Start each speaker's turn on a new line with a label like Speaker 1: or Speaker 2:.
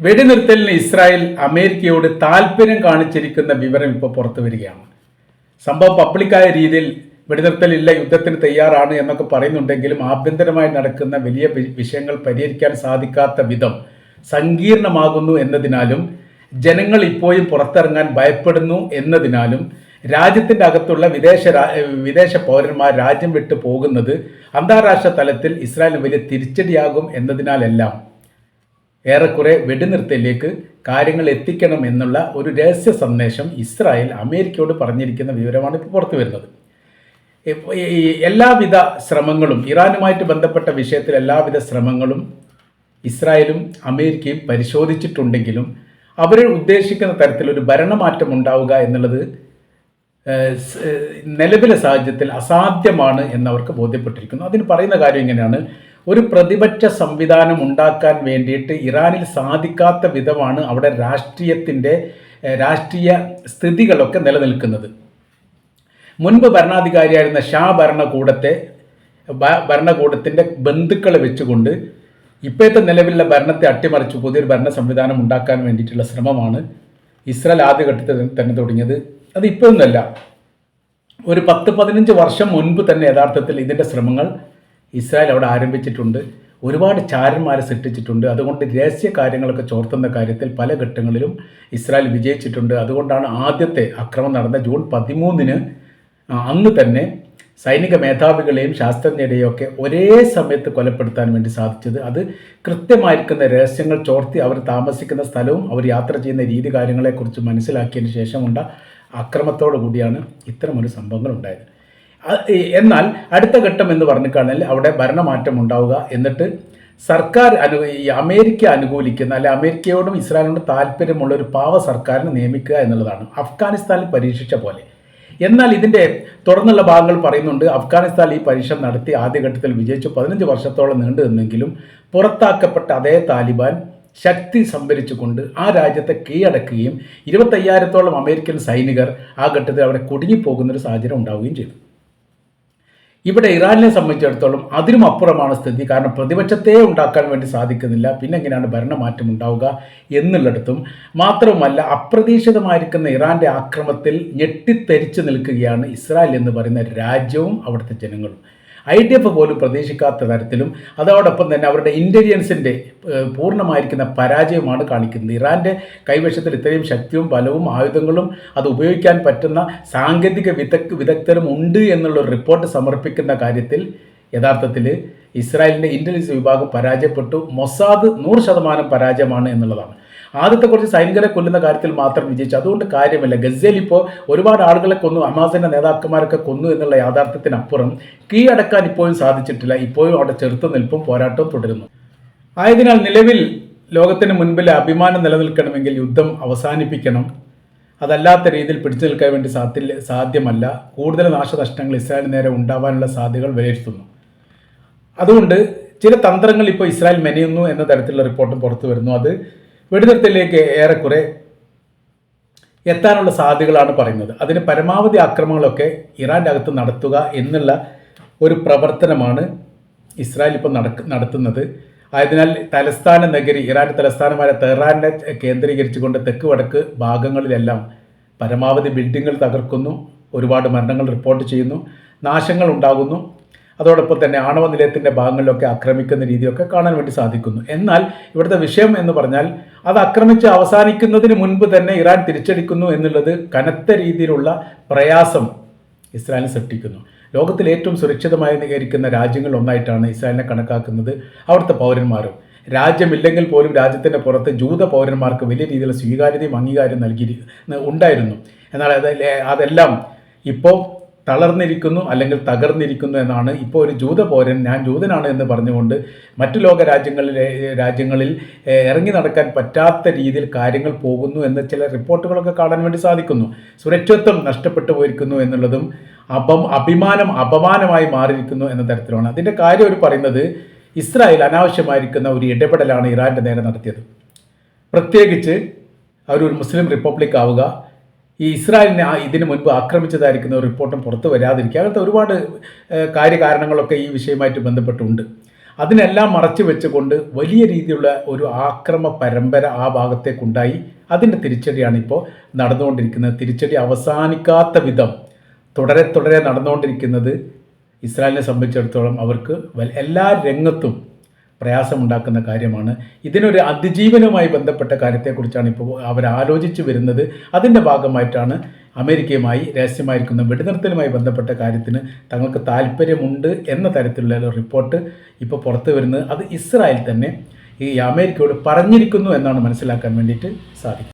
Speaker 1: വെടിനിർത്തലിന് Israel അമേരിക്കയോട് താല്പര്യം കാണിച്ചിരിക്കുന്ന വിവരം ഇപ്പോൾ പുറത്തു വരികയാണ്. സംഭവം പബ്ലിക്കായ രീതിയിൽ വെടിനിർത്തലില്ല യുദ്ധത്തിന് തയ്യാറാണ് എന്നൊക്കെ പറയുന്നുണ്ടെങ്കിലും ആഭ്യന്തരമായി നടക്കുന്ന വലിയ വിഷയങ്ങൾ പരിഹരിക്കാൻ സാധിക്കാത്ത വിധം സങ്കീർണമാകുന്നു എന്നതിനാലും ജനങ്ങൾ ഇപ്പോഴും പുറത്തിറങ്ങാൻ ഭയപ്പെടുന്നു എന്നതിനാലും രാജ്യത്തിന്റെ അകത്തുള്ള വിദേശ വിദേശ പൗരന്മാർ രാജ്യം വിട്ടു പോകുന്നത് അന്താരാഷ്ട്ര തലത്തിൽ ഇസ്രായേൽ വലിയ തിരിച്ചടിയാകും എന്നതിനാലെല്ലാം ഏറെക്കുറെ വെടിനിർത്തലിലേക്ക് കാര്യങ്ങൾ എത്തിക്കണം എന്നുള്ള ഒരു രഹസ്യ സന്ദേശം ഇസ്രായേൽ അമേരിക്കയോട് പറഞ്ഞിരിക്കുന്ന വിവരമാണ് ഇപ്പോൾ പുറത്തു വരുന്നത്. എല്ലാവിധ ശ്രമങ്ങളും ഇറാനുമായിട്ട് ബന്ധപ്പെട്ട വിഷയത്തിൽ എല്ലാവിധ ശ്രമങ്ങളും ഇസ്രായേലും അമേരിക്കയും പരിശോധിച്ചിട്ടുണ്ടെങ്കിലും അവർ ഉദ്ദേശിക്കുന്ന തരത്തിലൊരു ഭരണമാറ്റം ഉണ്ടാവുക എന്നുള്ളത് നിലവിലെ സാഹചര്യത്തിൽ അസാധ്യമാണ് എന്നവർക്ക് ബോധ്യപ്പെട്ടിരിക്കുന്നു. അതിന് പറയുന്ന കാര്യം ഇങ്ങനെയാണ്. ഒരു പ്രതിപക്ഷ സംവിധാനം ഉണ്ടാക്കാൻ വേണ്ടിയിട്ട് ഇറാനിൽ സാധിക്കാത്ത വിധമാണ് അവിടെ രാഷ്ട്രീയത്തിന്റെ രാഷ്ട്രീയ സ്ഥിതികളൊക്കെ നിലനിൽക്കുന്നത്. മുൻപ് ഭരണാധികാരിയായിരുന്ന ഷാ ഭരണകൂടത്തെ ഭരണകൂടത്തിന്റെ ബന്ധുക്കളെ വെച്ചുകൊണ്ട് ഇപ്പോഴത്തെ നിലവിലുള്ള ഭരണത്തെ അട്ടിമറിച്ച് പുതിയൊരു ഭരണ സംവിധാനം ഉണ്ടാക്കാൻ വേണ്ടിയിട്ടുള്ള ശ്രമമാണ് ഇസ്രായേൽ ആദ്യഘട്ടത്തിൽ തന്നെ തുടങ്ങിയത്. അത് ഇപ്പോഴൊന്നുമല്ല. ഒരു പത്ത് പതിനഞ്ച് വർഷം മുൻപ് തന്നെ യഥാർത്ഥത്തിൽ ഇതിന്റെ ശ്രമങ്ങൾ ഇസ്രായേൽ അവിടെ ആരംഭിച്ചിട്ടുണ്ട്. ഒരുപാട് ചാരന്മാരെ സൃഷ്ടിച്ചിട്ടുണ്ട്. അതുകൊണ്ട് രഹസ്യ കാര്യങ്ങളൊക്കെ ചോർത്തുന്ന കാര്യത്തിൽ പല ഘട്ടങ്ങളിലും ഇസ്രായേൽ വിജയിച്ചിട്ടുണ്ട്. അതുകൊണ്ടാണ് ആദ്യത്തെ അക്രമം നടന്ന ജൂൺ പതിമൂന്നിന് അന്ന് തന്നെ സൈനിക മേധാവികളെയും ശാസ്ത്രജ്ഞരെയും ഒക്കെ ഒരേ സമയത്ത് കൊലപ്പെടുത്താൻ വേണ്ടി സാധിച്ചത്. അത് കൃത്യമായിരിക്കുന്ന രഹസ്യങ്ങൾ ചോർത്തി അവർ താമസിക്കുന്ന സ്ഥലവും അവർ യാത്ര ചെയ്യുന്ന രീതി കാര്യങ്ങളെക്കുറിച്ച് മനസ്സിലാക്കിയതിന് ശേഷമുണ്ട അക്രമത്തോടു കൂടിയാണ് ഇത്തരമൊരു സംഭവങ്ങൾ ഉണ്ടായത് എന്നാൽ അടുത്ത ഘട്ടം എന്ന് പറഞ്ഞു കഴിഞ്ഞാൽ അവിടെ ഭരണമാറ്റം ഉണ്ടാവുക എന്നിട്ട് സർക്കാർ അനു ഈ അമേരിക്ക അനുകൂലിക്കുന്ന അല്ലെ അമേരിക്കയോടും ഇസ്രായേലിനോടും താല്പര്യമുള്ള ഒരു പാവ സർക്കാരിനെ നിയമിക്കുക എന്നുള്ളതാണ്. അഫ്ഗാനിസ്ഥാനിൽ പരീക്ഷിച്ച പോലെ. എന്നാൽ ഇതിന്റെ തുടർന്നുള്ള ഭാഗങ്ങൾ പറയുന്നുണ്ട്. അഫ്ഗാനിസ്ഥാനിൽ ഈ പരീക്ഷ നടത്തി ആദ്യഘട്ടത്തിൽ വിജയിച്ചു. പതിനഞ്ച് വർഷത്തോളം നീണ്ടു നിന്നെങ്കിലും പുറത്താക്കപ്പെട്ട അതേ താലിബാൻ ശക്തി സംഭരിച്ചുകൊണ്ട് ആ രാജ്യത്തെ കീഴടക്കുകയും ഇരുപത്തയ്യായിരത്തോളം അമേരിക്കൻ സൈനികർ ആ ഘട്ടത്തിൽ അവിടെ കുടുങ്ങിപ്പോകുന്നൊരു സാഹചര്യം ഉണ്ടാവുകയും ചെയ്തു. ഇവിടെ ഇറാനിനെ സംബന്ധിച്ചിടത്തോളം അതിനും അപ്പുറമാണ് സ്ഥിതി. കാരണം പ്രതിപക്ഷത്തെ ഉണ്ടാക്കാൻ വേണ്ടി സാധിക്കുന്നില്ല. പിന്നെ എങ്ങനെയാണ് ഭരണമാറ്റം ഉണ്ടാവുക എന്നുള്ളിടത്തും മാത്രവുമല്ല അപ്രതീക്ഷിതമായിരിക്കുന്ന ഇറാന്റെ ആക്രമത്തിൽ ഞെട്ടിത്തെരിച്ചു നിൽക്കുകയാണ് ഇസ്രായേൽ എന്ന് പറയുന്ന രാജ്യവും അവിടുത്തെ ജനങ്ങളും. ഐ ഡി എഫ് പോലും പ്രതീക്ഷിക്കാത്ത തരത്തിലും അതോടൊപ്പം തന്നെ അവരുടെ ഇന്റലിജൻസിന്റെ പൂർണമായിരിക്കുന്ന പരാജയമാണ് കാണിക്കുന്നത്. ഇറാന്റെ കൈവശത്തിൽ ഇത്രയും ശക്തിയും ബലവും ആയുധങ്ങളും അത് ഉപയോഗിക്കാൻ പറ്റുന്ന സാങ്കേതിക വിദഗ് വിദഗ്ധരും ഉണ്ട് എന്നുള്ള റിപ്പോർട്ട് സമർപ്പിക്കുന്ന കാര്യത്തിൽ യഥാർത്ഥത്തിൽ ഇസ്രായേലിന്റെ ഇന്റലിജൻസ് വിഭാഗം പരാജയപ്പെട്ടു. മൊസാദ് നൂറ് ശതമാനം പരാജയമാണ് എന്നുള്ളതാണ്. ആദ്യത്തെ കുറച്ച് സൈനികരെ കൊല്ലുന്ന കാര്യത്തിൽ മാത്രം വിജയിച്ചു. അതുകൊണ്ട് കാര്യമില്ല. ഗസയിൽ ഇപ്പോൾ ഒരുപാട് ആളുകളെ കൊന്നു. അമാസിന്റെ നേതാക്കന്മാരൊക്കെ കൊന്നു എന്നുള്ള യാഥാർത്ഥ്യത്തിനപ്പുറം കീഴടക്കാൻ ഇപ്പോഴും സാധിച്ചിട്ടില്ല. ഇപ്പോഴും അവിടെ ചെറുത്തുനിൽപ്പും പോരാട്ടവും തുടരുന്നു. ആയതിനാൽ നിലവിൽ ലോകത്തിന് മുൻപിൽ അഭിമാനം നിലനിൽക്കണമെങ്കിൽ യുദ്ധം അവസാനിപ്പിക്കണം. അതല്ലാത്ത രീതിയിൽ പിടിച്ചു നിൽക്കാൻ വേണ്ടി സാധ്യ സാധ്യമല്ല. കൂടുതൽ നാശനഷ്ടങ്ങൾ ഇസ്രായേലിന് നേരെ ഉണ്ടാവാനുള്ള സാധ്യതകൾ വിലയിരുത്തുന്നു. അതുകൊണ്ട് ചില തന്ത്രങ്ങൾ ഇപ്പോൾ ഇസ്രായേൽ മെനയുന്നു എന്ന തരത്തിലുള്ള റിപ്പോർട്ടും പുറത്തു വരുന്നു. അത് വെടിനിർത്തലിലേക്ക് ഏറെക്കുറെ എത്താനുള്ള സാധ്യതകളാണ് പറയുന്നത്. അതിന് പരമാവധി ആക്രമണങ്ങളൊക്കെ ഇറാന്റെ അകത്ത് നടത്തുക എന്നുള്ള ഒരു പ്രവർത്തനമാണ് ഇസ്രായേൽ ഇപ്പോൾ നടക്ക് നടത്തുന്നത്. ആയതിനാൽ തലസ്ഥാന നഗരി ഇറാന്റെ തലസ്ഥാനമായ തെഹ്റാനെ കേന്ദ്രീകരിച്ചുകൊണ്ട് തെക്ക് വടക്ക് ഭാഗങ്ങളിലെല്ലാം പരമാവധി ബിൽഡിങ്ങുകൾ തകർക്കുന്നു. ഒരുപാട് മരണങ്ങൾ റിപ്പോർട്ട് ചെയ്യുന്നു. നാശങ്ങൾ ഉണ്ടാകുന്നു. അതോടൊപ്പം തന്നെ ആണവ നിലയത്തിന്റെ ഭാഗങ്ങളിലൊക്കെ ആക്രമിക്കുന്ന രീതിയൊക്കെ കാണാൻ വേണ്ടി സാധിക്കുന്നു. എന്നാൽ ഇവിടുത്തെ വിഷയം എന്ന് പറഞ്ഞാൽ അത് ആക്രമിച്ച് അവസാനിക്കുന്നതിന് മുൻപ് തന്നെ ഇറാൻ തിരിച്ചടിക്കുന്നു എന്നുള്ളത് കനത്ത രീതിയിലുള്ള പ്രയാസം ഇസ്രായേലിന് സൃഷ്ടിക്കുന്നു. ലോകത്തിൽ ഏറ്റവും സുരക്ഷിതമായി നികരിക്കുന്ന രാജ്യങ്ങളിൽ ഒന്നായിട്ടാണ് ഇസ്രായേലിനെ കണക്കാക്കുന്നത് അവിടുത്തെ പൗരന്മാരും. രാജ്യമില്ലെങ്കിൽ പോലും രാജ്യത്തിന്റെ പുറത്ത് ജൂത പൗരന്മാർക്ക് വലിയ രീതിയിലുള്ള സ്വീകാര്യതയും അംഗീകാരം നൽകി ഉണ്ടായിരുന്നു. എന്നാൽ അത് അതെല്ലാം ഇപ്പോൾ തളർന്നിരിക്കുന്നു അല്ലെങ്കിൽ തകർന്നിരിക്കുന്നു എന്നാണ് ഇപ്പോൾ ഒരു ജൂത പൗരൻ ഞാൻ ജൂതനാണ് എന്ന് പറഞ്ഞുകൊണ്ട് മറ്റു ലോക രാജ്യങ്ങളിലെ രാജ്യങ്ങളിൽ ഇറങ്ങി നടക്കാൻ പറ്റാത്ത രീതിയിൽ കാര്യങ്ങൾ പോകുന്നു എന്ന ചില റിപ്പോർട്ടുകളൊക്കെ കാണാൻ വേണ്ടി സാധിക്കുന്നു. സുരക്ഷിത്വം നഷ്ടപ്പെട്ടു പോയിരിക്കുന്നു എന്നുള്ളതും അപം അഭിമാനം അപമാനമായി മാറിയിരിക്കുന്നു എന്ന തരത്തിലാണ് അതിന്റെ കാര്യം ഒരു പറയുന്നത് ഇസ്രായേൽ അനാവശ്യമായിരിക്കുന്ന ഒരു ഇടപെടലാണ് ഇറാന്റെ നേരെ നടത്തിയത്. പ്രത്യേകിച്ച് അവരൊരു മുസ്ലിം റിപ്പബ്ലിക് ആവുക ഈ ഇസ്രായേലിനെ ഇതിനു മുൻപ് ആക്രമിച്ചതായിരിക്കുന്ന റിപ്പോർട്ടും പുറത്തു വരാതിരിക്കുക. അങ്ങനത്തെ ഒരുപാട് കാര്യകാരണങ്ങളൊക്കെ ഈ വിഷയമായിട്ട് ബന്ധപ്പെട്ടുണ്ട്. അതിനെല്ലാം മറച്ചു വെച്ചുകൊണ്ട് വലിയ രീതിയിലുള്ള ഒരു ആക്രമ പരമ്പര ആ ഭാഗത്തേക്കുണ്ടായി. അതിന്റെ തിരിച്ചടിയാണ് ഇപ്പോൾ നടന്നുകൊണ്ടിരിക്കുന്നത്. തിരിച്ചടി അവസാനിക്കാത്ത വിധം തുടരെ തുടരെ നടന്നുകൊണ്ടിരിക്കുന്നത് ഇസ്രായേലിനെ സംബന്ധിച്ചിടത്തോളം അവർക്ക് എല്ലാ രംഗത്തും പ്രയാസമുണ്ടാക്കുന്ന കാര്യമാണ്. ഇതിനൊരു അതിജീവനവുമായി ബന്ധപ്പെട്ട കാര്യത്തെക്കുറിച്ചാണ് ഇപ്പോൾ അവർ ആലോചിച്ചു വരുന്നത്. അതിന്റെ ഭാഗമായിട്ടാണ് അമേരിക്കയുമായി രഹസ്യമായിരിക്കുന്ന വെടിനിർത്തലുമായി ബന്ധപ്പെട്ട കാര്യത്തിന് തങ്ങൾക്ക് താല്പര്യമുണ്ട് എന്ന തരത്തിലുള്ള റിപ്പോർട്ട് ഇപ്പോൾ പുറത്തു വരുന്നത്. അത് ഇസ്രായേൽ തന്നെ ഈ അമേരിക്കയോട് പറഞ്ഞിരിക്കുന്നു എന്നാണ് മനസ്സിലാക്കാൻ വേണ്ടിയിട്ട് സാധിക്കും